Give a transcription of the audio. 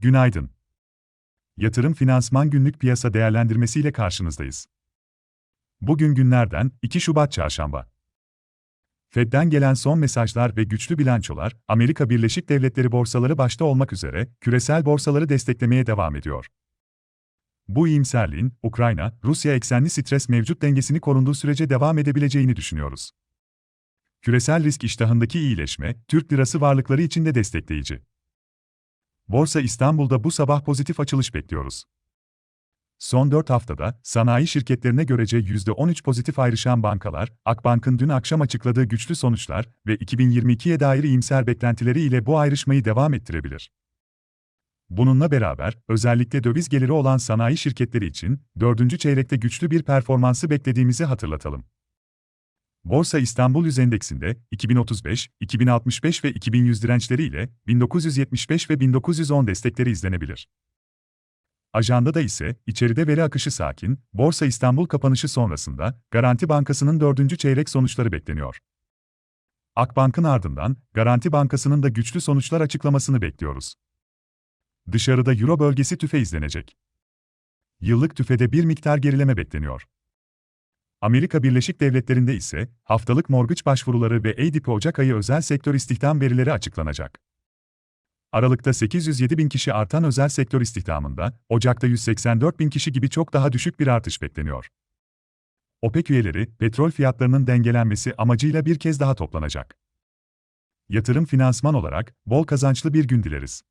günaydın. Yatırım Finansman Günlük Piyasa Değerlendirmesi ile karşınızdayız. Bugün günlerden 2 Şubat Çarşamba. Fed'den gelen son mesajlar ve güçlü bilançolar, Amerika Birleşik Devletleri borsaları başta olmak üzere küresel borsaları desteklemeye devam ediyor. Bu iyimserliğin, Ukrayna, Rusya eksenli stres mevcut dengesini korunduğu sürece devam edebileceğini düşünüyoruz. Küresel risk iştahındaki iyileşme, Türk lirası varlıkları için de destekleyici. Borsa İstanbul'da bu sabah pozitif açılış bekliyoruz. Son 4 haftada, sanayi şirketlerine görece %13 pozitif ayrışan bankalar, Akbank'ın dün akşam açıkladığı güçlü sonuçlar ve 2022'ye dair iyimser beklentileri ile bu ayrışmayı devam ettirebilir. Bununla beraber, özellikle döviz geliri olan sanayi şirketleri için, dördüncü çeyrekte güçlü bir performansı beklediğimizi hatırlatalım. Borsa İstanbul Yüz Endeksinde 2035, 2065 ve 2100 dirençleri ile 1975 ve 1910 destekleri izlenebilir. Ajandada ise içeride veri akışı sakin, Borsa İstanbul kapanışı sonrasında Garanti Bankası'nın dördüncü çeyrek sonuçları bekleniyor. Akbank'ın ardından Garanti Bankası'nın da güçlü sonuçlar açıklamasını bekliyoruz. Dışarıda Euro bölgesi tüfe izlenecek. Yıllık tüfede bir miktar gerileme bekleniyor. Amerika Birleşik Devletleri'nde ise haftalık mortgage başvuruları ve ADP Ocak ayı özel sektör istihdam verileri açıklanacak. Aralıkta 807 bin kişi artan özel sektör istihdamında, Ocak'ta 184 bin kişi gibi çok daha düşük bir artış bekleniyor. OPEC üyeleri, petrol fiyatlarının dengelenmesi amacıyla bir kez daha toplanacak. Yatırım finansman olarak, bol kazançlı bir gün dileriz.